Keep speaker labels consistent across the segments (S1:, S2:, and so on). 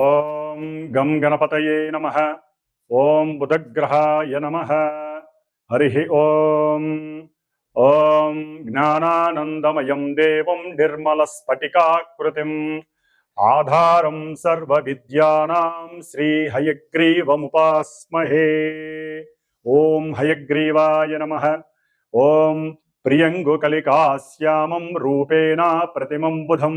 S1: ఓం గం గణపతయే నమ ఓం బుధగ్రహాయ నమ హరి ఓం ఓం జ్ఞానానందమయం దేవం నిర్మలస్ఫటికాకృతిం ఆధారం సర్వవిద్యానాం శ్రీ హయగ్రీవముపాస్మహే ఓం హయగ్రీవాయ నమ ఓం ప్రియంగుకలికాశ్యామం రూపేణ ప్రతిమం బుధం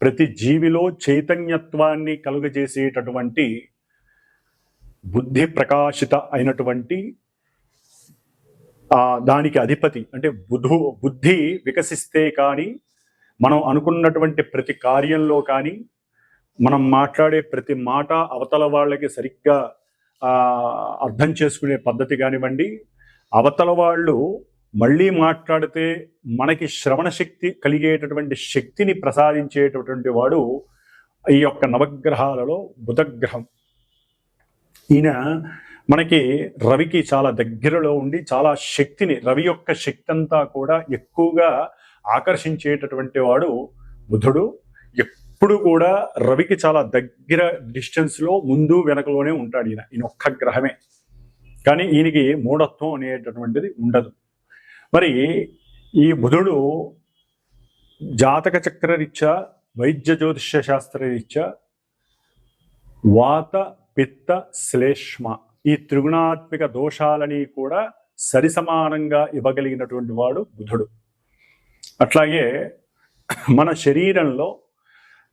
S1: ప్రతి జీవిలో చైతన్యత్వాన్ని కలుగజేసేటటువంటి బుద్ధి ప్రకాశిత అయినటువంటి దానికి అధిపతి అంటే బుధు బుద్ధి వికసిస్తే కానీ మనం అనుకున్నటువంటి ప్రతి కార్యంలో కానీ మనం మాట్లాడే ప్రతి మాట అవతల వాళ్ళకి సరిగ్గా అర్థం చేసుకునే పద్ధతి కానివ్వండి అవతల వాళ్ళు మళ్ళీ మాట్లాడితే మనకి శ్రవణ శక్తి కలిగేటటువంటి శక్తిని ప్రసాదించేటటువంటి వాడు ఈ యొక్క నవగ్రహాలలో బుధగ్రహం. ఈయన మనకి రవికి చాలా దగ్గరలో ఉండి చాలా శక్తిని రవి యొక్క శక్తి అంతా కూడా ఎక్కువగా ఆకర్షించేటటువంటి వాడు బుధుడు. ఎప్పుడు కూడా రవికి చాలా దగ్గర డిస్టెన్స్లో ముందు వెనకలోనే ఉంటాడు ఈయన ఈయన ఒక్క గ్రహమే. కానీ ఈయనకి మూఢత్వం అనేటటువంటిది ఉండదు. మరి ఈ బుధుడు జాతక చక్ర రీత్యా వైద్య జ్యోతిష్య శాస్త్ర రీత్యా వాత పిత్త శ్లేష్మ ఈ త్రిగుణాత్మిక దోషాలని కూడా సరిసమానంగా ఇవ్వగలిగినటువంటి వాడు బుధుడు. అట్లాగే మన శరీరంలో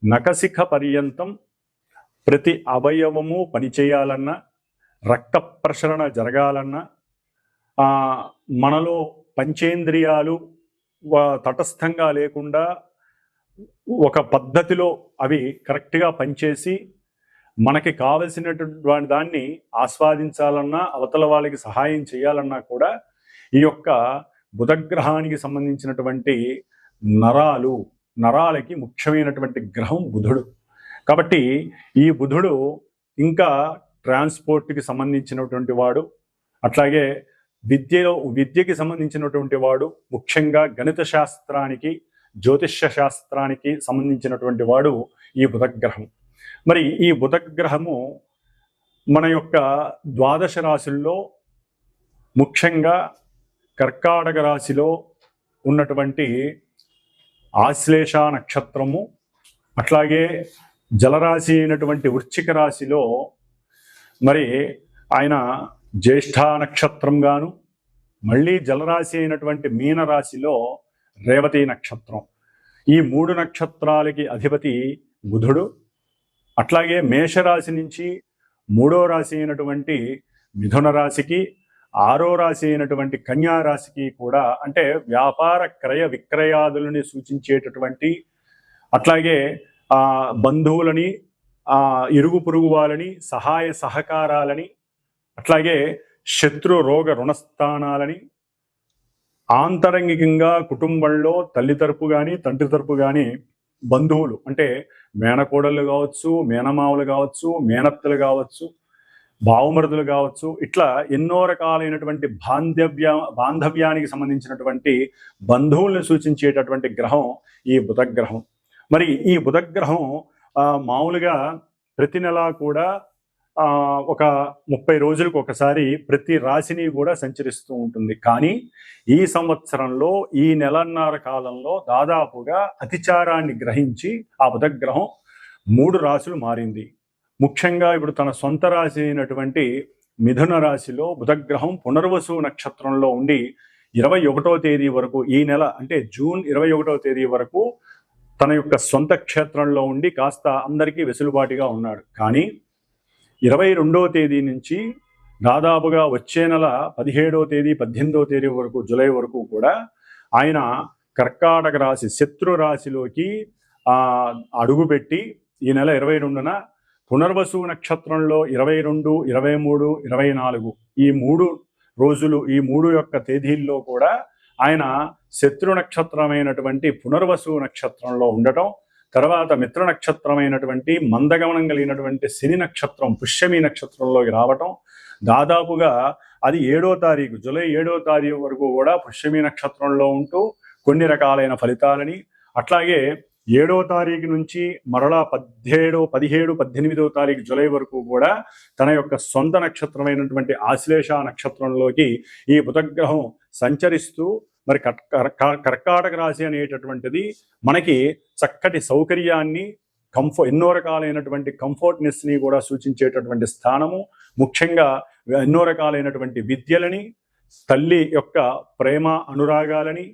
S1: నకశిఖ పర్యంతం ప్రతి అవయవము పనిచేయాలన్నా రక్త ప్రసరణ జరగాలన్నా మనలో పంచేంద్రియాలు తటస్థంగా లేకుండా ఒక పద్ధతిలో అవి కరెక్ట్గా పనిచేసి మనకి కావలసినటువంటి దాన్ని ఆస్వాదించాలన్నా అవతల వాళ్ళకి సహాయం చేయాలన్నా కూడా ఈ యొక్క బుధగ్రహానికి సంబంధించినటువంటి నరాలు నరాలకి ముఖ్యమైనటువంటి గ్రహం బుధుడు. కాబట్టి ఈ బుధుడు ఇంకా ట్రాన్స్పోర్ట్కి సంబంధించినటువంటి వాడు. అట్లాగే విద్యలో విద్యకి సంబంధించినటువంటి వాడు ముఖ్యంగా గణిత శాస్త్రానికి జ్యోతిష్య శాస్త్రానికి సంబంధించినటువంటి వాడు ఈ బుధగ్రహం. మరి ఈ బుధగ్రహము మన యొక్క ద్వాదశ రాశుల్లో ముఖ్యంగా కర్కాటక రాశిలో ఉన్నటువంటి ఆశ్లేష నక్షత్రము అట్లాగే జలరాశి అయినటువంటి వృశ్చిక రాశిలో మరి ఆయన జ్యేష్ఠా నక్షత్రం గాను మళ్ళీ జలరాశి అయినటువంటి మీనరాశిలో రేవతి నక్షత్రం. ఈ మూడు నక్షత్రాలకి అధిపతి బుధుడు. అట్లాగే మేషరాశి నుంచి మూడో రాశి అయినటువంటి మిథున రాశికి ఆరో రాశి అయినటువంటి కన్యా రాశికి కూడా అంటే వ్యాపార క్రయ విక్రయాదులని సూచించేటటువంటి అట్లాగే బంధువులని ఇరుగు పొరుగు వాళ్ళని సహాయ సహకారాలని అట్లాగే శత్రు రోగ రుణస్థానాలని ఆంతరంగికంగా కుటుంబంలో తల్లి తరపు కానీ తండ్రి తరపు కానీ బంధువులు అంటే మేనకోడళ్ళు కావచ్చు మేనమావులు కావచ్చు మేనత్తలు కావచ్చు భావమరుదులు కావచ్చు ఇట్లా ఎన్నో రకాలైనటువంటి బాంధవ్య బాంధవ్యానికి సంబంధించినటువంటి బంధువుల్ని సూచించేటటువంటి గ్రహం ఈ బుధగ్రహం. మరి ఈ బుధగ్రహం మామూలుగా ప్రతి నెలా కూడా ఒక ముప్పై రోజులకు ఒకసారి ప్రతి రాశిని కూడా సంచరిస్తూ ఉంటుంది. కానీ ఈ సంవత్సరంలో ఈ నెలన్నర కాలంలో దాదాపుగా అతిచారాన్ని గ్రహించి ఆ బుధగ్రహం మూడు రాశులు మారింది. ముఖ్యంగా ఇప్పుడు తన సొంత రాశి అయినటువంటి మిథున రాశిలో బుధగ్రహం పునర్వసు నక్షత్రంలో ఉండి ఇరవై ఒకటో తేదీ వరకు ఈ నెల అంటే జూన్ ఇరవై ఒకటో తేదీ వరకు తన యొక్క సొంత క్షేత్రంలో ఉండి కాస్త అందరికీ వెసులుబాటుగా ఉన్నాడు. కానీ ఇరవై రెండో తేదీ నుంచి దాదాపుగా వచ్చే నెల పదిహేడో తేదీ పద్దెనిమిదో తేదీ వరకు జూలై వరకు కూడా ఆయన కర్కాటక రాశి శత్రు రాశిలోకి అడుగుపెట్టి ఈ నెల ఇరవై రెండున పునర్వసు నక్షత్రంలో ఇరవై రెండు ఇరవై మూడు ఇరవై నాలుగు ఈ మూడు రోజులు ఈ మూడు యొక్క తేదీల్లో కూడా ఆయన శత్రు నక్షత్రమైనటువంటి పునర్వసు నక్షత్రంలో ఉండటం తర్వాత మిత్ర నక్షత్రమైనటువంటి మందగమనం కలిగినటువంటి శని నక్షత్రం పుష్యమి నక్షత్రంలోకి రావటం దాదాపుగా అది ఏడో తారీఖు జూలై ఏడో తారీఖు వరకు కూడా పుష్యమి నక్షత్రంలో ఉంటూ కొన్ని రకాలైన ఫలితాలని అట్లాగే ఏడో తారీఖు నుంచి మరలా పదిహేడు పదిహేడు పద్దెనిమిదో తారీఖు జూలై వరకు కూడా తన యొక్క సొంత నక్షత్రమైనటువంటి ఆశ్లేష నక్షత్రంలోకి ఈ బుధగ్రహం సంచరిస్తూ మరి కర్కాటక రాశి అనేటటువంటిది మనకి చక్కటి సౌకర్యాన్ని కంఫో ఎన్నో రకాలైనటువంటి కంఫర్ట్నెస్ని కూడా సూచించేటటువంటి స్థానము. ముఖ్యంగా ఎన్నో రకాలైనటువంటి విద్యలని తల్లి యొక్క ప్రేమ అనురాగాలని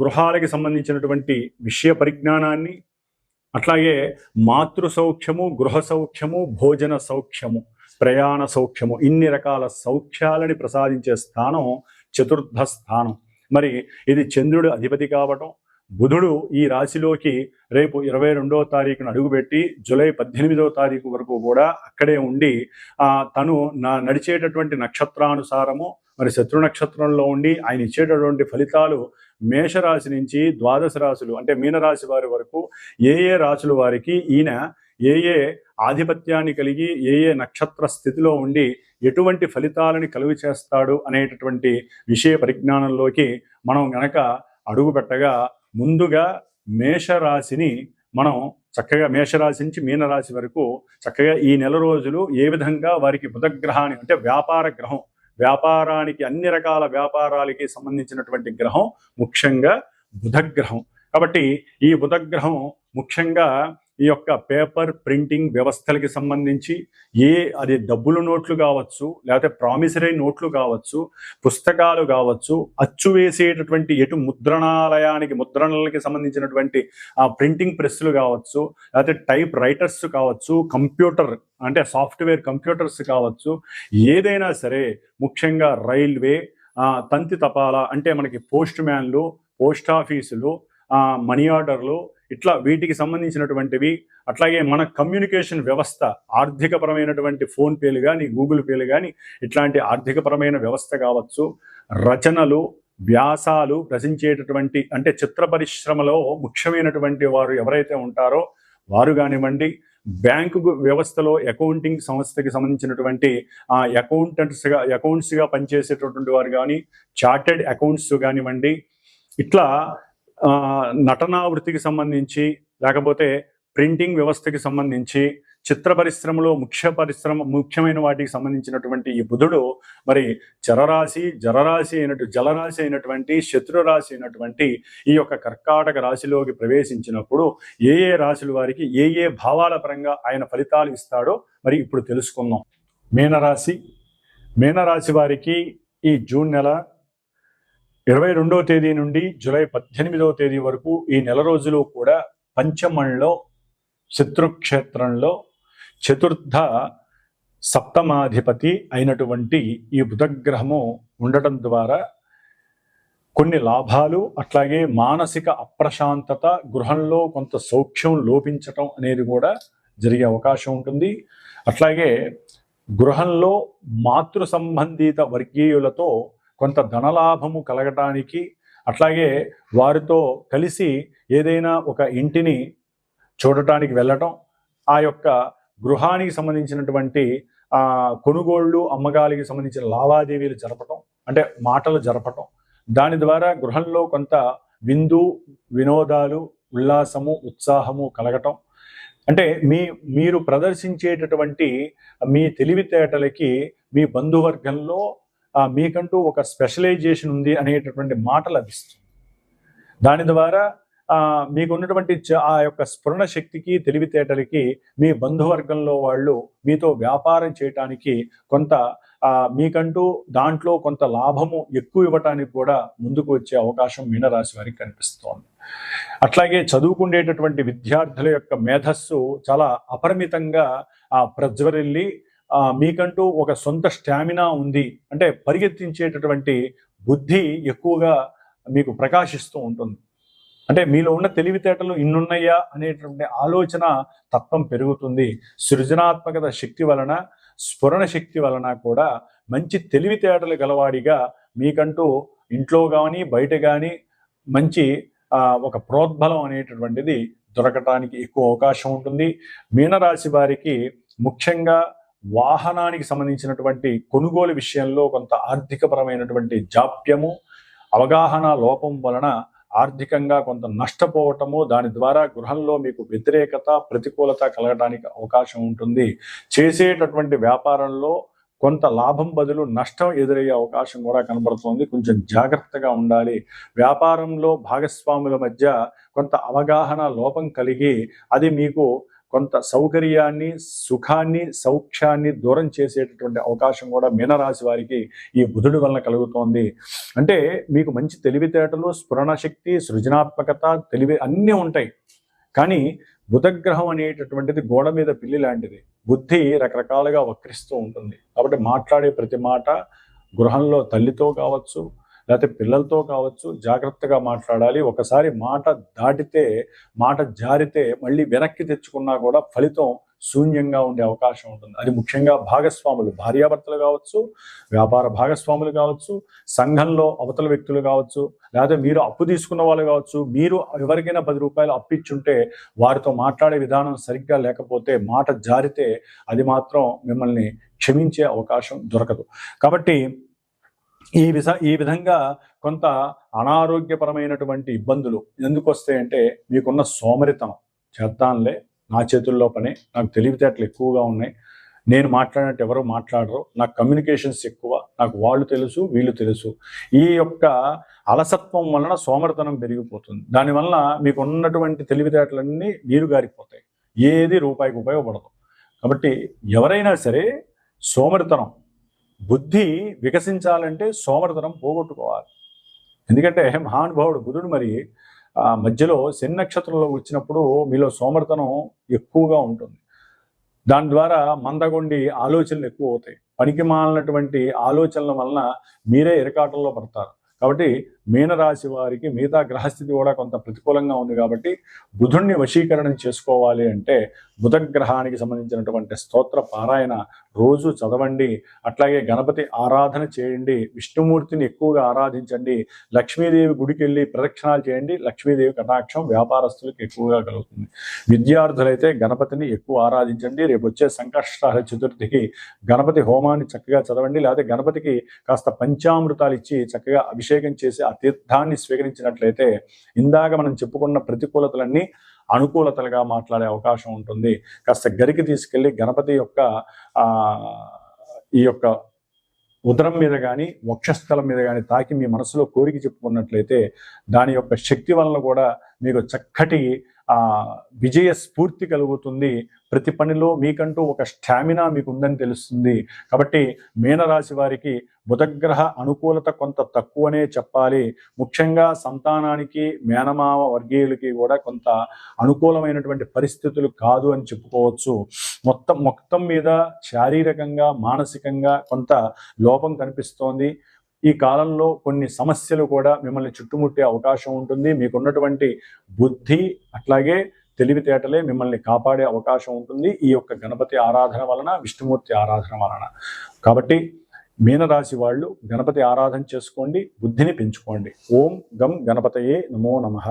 S1: గృహాలకి సంబంధించినటువంటి విషయ పరిజ్ఞానాన్ని అట్లాగే మాతృ సౌఖ్యము గృహ సౌఖ్యము భోజన సౌఖ్యము ప్రయాణ సౌఖ్యము ఇన్ని రకాల సౌఖ్యాలని ప్రసాదించే స్థానం చతుర్థ స్థానం. మరి ఇది చంద్రుడు అధిపతి కావటం బుధుడు ఈ రాశిలోకి రేపు ఇరవై రెండవ తారీఖున అడుగుపెట్టి జూలై పద్దెనిమిదవ తారీఖు వరకు కూడా అక్కడే ఉండి తను నా నడిచేటటువంటి నక్షత్రానుసారము మరి శత్రు నక్షత్రంలో ఉండి ఆయన ఇచ్చేటటువంటి ఫలితాలు మేషరాశి నుంచి ద్వాదశ రాశులు అంటే మీనరాశి వారి వరకు ఏ ఏ రాశుల వారికి ఈయన ఏ ఏ ఆధిపత్యాన్ని కలిగి ఏ ఏ నక్షత్ర స్థితిలో ఉండి ఎటువంటి ఫలితాలని కలుగు చేస్తాడు అనేటటువంటి విషయ పరిజ్ఞానంలోకి మనం గనక అడుగు పెట్టగా ముందుగా మేషరాశిని మనం చక్కగా మేషరాశి నుంచి మీనరాశి వరకు చక్కగా ఈ నెల రోజులు ఏ విధంగా వారికి బుధగ్రహాన్ని అంటే వ్యాపార గ్రహం వ్యాపారానికి అన్ని రకాల వ్యాపారాలకి సంబంధించినటువంటి గ్రహం ముఖ్యంగా బుధగ్రహం. కాబట్టి ఈ బుధగ్రహం ముఖ్యంగా ఈ యొక్క పేపర్ ప్రింటింగ్ వ్యవస్థలకి సంబంధించి ఏ అది డబ్బుల నోట్లు కావచ్చు లేకపోతే ప్రామిసరీ నోట్లు కావచ్చు పుస్తకాలు కావచ్చు అచ్చు వేసేటటువంటి ఎటు ముద్రణాలయానికి ముద్రణలకి సంబంధించినటువంటి ఆ ప్రింటింగ్ ప్రెస్లు కావచ్చు లేకపోతే టైప్ రైటర్స్ కావచ్చు కంప్యూటర్ అంటే సాఫ్ట్వేర్ కంప్యూటర్స్ కావచ్చు ఏదైనా సరే ముఖ్యంగా రైల్వే తంతి తపాలా అంటే మనకి పోస్ట్ మ్యాన్లు పోస్ట్ ఆఫీసులు మనీ ఆర్డర్లు ఇట్లా వీటికి సంబంధించినటువంటివి అట్లాగే మన కమ్యూనికేషన్ వ్యవస్థ ఆర్థికపరమైనటువంటి ఫోన్పేలు కానీ గూగుల్ పేలు కానీ ఇట్లాంటి ఆర్థికపరమైన వ్యవస్థ కావచ్చు రచనలు వ్యాసాలు రచించేటటువంటి అంటే చిత్ర పరిశ్రమలో ముఖ్యమైనటువంటి వారు ఎవరైతే ఉంటారో వారు కానివ్వండి బ్యాంకు వ్యవస్థలో అకౌంటింగ్ సంస్థకి సంబంధించినటువంటి ఆ అకౌంటెంట్స్గా అకౌంట్స్గా పనిచేసేటటువంటి వారు కానీ చార్టెడ్ అకౌంట్స్ కానివ్వండి ఇట్లా నటనా వృత్తికి సంబంధించి లేకపోతే ప్రింటింగ్ వ్యవస్థకి సంబంధించి చిత్ర పరిశ్రమలో ముఖ్య పరిశ్రమ ముఖ్యమైన వాటికి సంబంధించినటువంటి ఈ బుధుడు మరి చరరాశి జరరాశి అయినటు జలరాశి అయినటువంటి శత్రురాశి అయినటువంటి ఈ యొక్క కర్కాటక రాశిలోకి ప్రవేశించినప్పుడు ఏ ఏ రాశుల వారికి ఏ ఏ భావాల పరంగా ఆయన ఫలితాలు ఇస్తాడో మరి ఇప్పుడు తెలుసుకుందాం. మీనరాశి. మీనరాశి వారికి ఈ జూన్ నెల ఇరవై రెండవ తేదీ నుండి జూలై పద్దెనిమిదవ తేదీ వరకు ఈ నెల రోజులు కూడా పంచమంలో శత్రుక్షేత్రంలో చతుర్థ సప్తమాధిపతి అయినటువంటి ఈ బుధగ్రహము ఉండటం ద్వారా కొన్ని లాభాలు అట్లాగే మానసిక అప్రశాంతత గృహంలో కొంత సౌఖ్యం లోపించటం అనేది కూడా జరిగే అవకాశం ఉంటుంది. అట్లాగే గృహంలో మాతృ సంబంధిత వర్గీయులతో కొంత ధనలాభము కలగటానికి అట్లాగే వారితో కలిసి ఏదైనా ఒక ఇంటిని చూడటానికి వెళ్ళటం ఆ యొక్క గృహానికి సంబంధించినటువంటి కొనుగోళ్ళు అమ్మకాలకి సంబంధించిన లావాదేవీలు జరపటం అంటే మాటలు జరపటం. దాని ద్వారా గృహంలో కొంత విందు వినోదాలు ఉల్లాసము ఉత్సాహము కలగటం. అంటే మీ మీరు ప్రదర్శించేటటువంటి మీ తెలివితేటలకి మీ బంధువర్గంలో మీకంటూ ఒక స్పెషలైజేషన్ ఉంది అనేటటువంటి మాట లభిస్తుంది దాని ద్వారా మీకు ఉన్నటువంటి ఆ యొక్క స్ఫురణ శక్తికి తెలివితేటలకి మీ బంధువర్గంలో వాళ్ళు మీతో వ్యాపారం చేయటానికి కొంత మీకంటూ దాంట్లో కొంత లాభము ఎక్కువ ఇవ్వటానికి కూడా ముందుకు వచ్చే అవకాశం మీనరాశి వారికి కనిపిస్తోంది. అట్లాగే చదువుకుండేటటువంటి విద్యార్థుల యొక్క మేధస్సు చాలా అపరిమితంగా ప్రజ్వరిల్లి మీకంటూ ఒక సొంత స్టామినా ఉంది అంటే పరిగెత్తించేటటువంటి బుద్ధి ఎక్కువగా మీకు ప్రకాశిస్తూ ఉంటుంది. అంటే మీలో ఉన్న తెలివితేటలు ఇన్నున్నాయా అనేటువంటి ఆలోచన తత్వం పెరుగుతుంది. సృజనాత్మకత శక్తి వలన స్ఫురణ శక్తి వలన కూడా మంచి తెలివితేటలు గలవాడిగా మీకంటూ ఇంట్లో కానీ బయట కానీ మంచి ఒక ప్రోద్బలం అనేటటువంటిది దొరకటానికి ఎక్కువ అవకాశం ఉంటుంది. మీనరాశి వారికి ముఖ్యంగా వాహనానికి సంబంధించినటువంటి కొనుగోలు విషయంలో కొంత ఆర్థికపరమైనటువంటి జాప్యము అవగాహన లోపం వలన ఆర్థికంగా కొంత నష్టపోవటము దాని ద్వారా గృహంలో మీకు వ్యతిరేకత ప్రతికూలత కలగడానికి అవకాశం ఉంటుంది. చేసేటటువంటి వ్యాపారంలో కొంత లాభం బదులు నష్టం ఎదురయ్యే అవకాశం కూడా కనబడుతోంది. కొంచెం జాగ్రత్తగా ఉండాలి. వ్యాపారంలో భాగస్వాముల మధ్య కొంత అవగాహన లోపం కలిగి అది మీకు కొంత సౌకర్యాన్ని సుఖాన్ని సౌఖ్యాన్ని దూరం చేసేటటువంటి అవకాశం కూడా మీనరాశి వారికి ఈ బుధుడి వలన కలుగుతోంది. అంటే మీకు మంచి తెలివితేటలు స్ఫురణ శక్తి సృజనాత్మకత తెలివి అన్నీ ఉంటాయి. కానీ బుధగ్రహం అనేటటువంటిది గోడ మీద పిల్లి లాంటిది. బుద్ధి రకరకాలుగా వక్రిస్తూ ఉంటుంది. కాబట్టి మాట్లాడే ప్రతి మాట గృహంలో తల్లితో కావచ్చు లేకపోతే పిల్లలతో కావచ్చు జాగ్రత్తగా మాట్లాడాలి. ఒకసారి మాట దాటితే మాట జారితే మళ్ళీ వెనక్కి తెచ్చుకున్నా కూడా ఫలితం శూన్యంగా ఉండే అవకాశం ఉంటుంది. అది ముఖ్యంగా భాగస్వాములు భార్యాభర్తలు కావచ్చు వ్యాపార భాగస్వాములు కావచ్చు సంఘంలో అవతల వ్యక్తులు కావచ్చు లేదా మీరు అప్పు తీసుకున్న వాళ్ళు కావచ్చు మీరు ఎవరికైనా పది రూపాయలు అప్పిచ్చుంటే వారితో మాట్లాడే విధానం సరిగ్గా లేకపోతే మాట జారితే అది మాత్రం మిమ్మల్ని క్షమించే అవకాశం దొరకదు. కాబట్టి ఈ విధ ఈ విధంగా కొంత అనారోగ్యపరమైనటువంటి ఇబ్బందులు ఎందుకు వస్తాయంటే మీకున్న సోమరితనం. చేద్దాంలే నా చేతుల్లో పని నాకు తెలివితేటలు ఎక్కువగా ఉన్నాయి నేను మాట్లాడినట్టు ఎవరు మాట్లాడరు నాకు కమ్యూనికేషన్స్ ఎక్కువ నాకు వాళ్ళు తెలుసు వీళ్ళు తెలుసు. ఈ యొక్క అలసత్వం వలన సోమరితనం పెరిగిపోతుంది. దానివల్ల మీకు ఉన్నటువంటి తెలివితేటలన్నీ నీరు గారిపోతాయి ఏది రూపాయికి ఉపయోగపడదు. కాబట్టి ఎవరైనా సరే సోమరితనం బుద్ధి వికసించాలంటే సోమరతనం పోగొట్టుకోవాలి. ఎందుకంటే మహానుభావుడు బుధుడు మరి ఆ మధ్యలో శని నక్షత్రంలో వచ్చినప్పుడు మీలో సోమర్తనం ఎక్కువగా ఉంటుంది. దాని ద్వారా మందగొండి ఆలోచనలు ఎక్కువ అవుతాయి. పనికి మాలినటువంటి ఆలోచనల వలన మీరే ఇరకాటంలో పడతారు. కాబట్టి మీనరాశి వారికి మిగతా గ్రహస్థితి కూడా కొంత ప్రతికూలంగా ఉంది కాబట్టి బుధుణ్ణి వశీకరణం చేసుకోవాలి అంటే బుధగ్రహానికి సంబంధించినటువంటి స్తోత్ర పారాయణ రోజు చదవండి. అట్లాగే గణపతి ఆరాధన చేయండి. విష్ణుమూర్తిని ఎక్కువగా ఆరాధించండి. లక్ష్మీదేవి గుడికి వెళ్ళి ప్రదక్షిణాలు చేయండి. లక్ష్మీదేవి కటాక్షం వ్యాపారస్తులకు ఎక్కువగా కలుగుతుంది. విద్యార్థులైతే గణపతిని ఎక్కువ ఆరాధించండి. రేపు వచ్చే సంకష్టహార చతుర్థికి గణపతి హోమాన్ని చక్కగా చదవండి. లేకపోతే గణపతికి కాస్త పంచామృతాలు ఇచ్చి చక్కగా అభిషేకం చేసి ఆ తీర్థాన్ని స్వీకరించినట్లయితే ఇందాక మనం చెప్పుకున్న ప్రతికూలతలన్నీ అనుకూలతలుగా మాట్లాడే అవకాశం ఉంటుంది. కాస్త గరికి తీసుకెళ్ళి గణపతి యొక్క ఈ యొక్క ఉదరం మీద కానీ వక్షస్థలం మీద కానీ తాకి మీ మనసులో కోరిక చెప్పుకున్నట్లయితే దాని యొక్క శక్తి వలన కూడా మీకు చక్కటి విజయ స్ఫూర్తి కలుగుతుంది. ప్రతి పనిలో మీకంటూ ఒక స్టామినా మీకు ఉందని తెలుస్తుంది. కాబట్టి మీనరాశి వారికి బుధగ్రహ అనుకూలత కొంత తక్కువనే చెప్పాలి. ముఖ్యంగా సంతానానికి మేనమామ వర్గీయులకి కూడా కొంత అనుకూలమైనటువంటి పరిస్థితులు కాదు అని చెప్పుకోవచ్చు. మొత్తం మొత్తం మీద శారీరకంగా మానసికంగా కొంత లోపం కనిపిస్తోంది. ఈ కాలంలో కొన్ని సమస్యలు కూడా మిమ్మల్ని చుట్టుముట్టే అవకాశం ఉంటుంది. మీకున్నటువంటి బుద్ధి అట్లాగే తెలివితేటలే మిమ్మల్ని కాపాడే అవకాశం ఉంటుంది. ఈ యొక్క గణపతి ఆరాధన వలన విష్ణుమూర్తి ఆరాధన వలన. కాబట్టి మీనరాశి వాళ్ళు గణపతి ఆరాధన చేసుకోండి బుద్ధిని పెంచుకోండి. ఓం గం గణపతయే నమో నమః.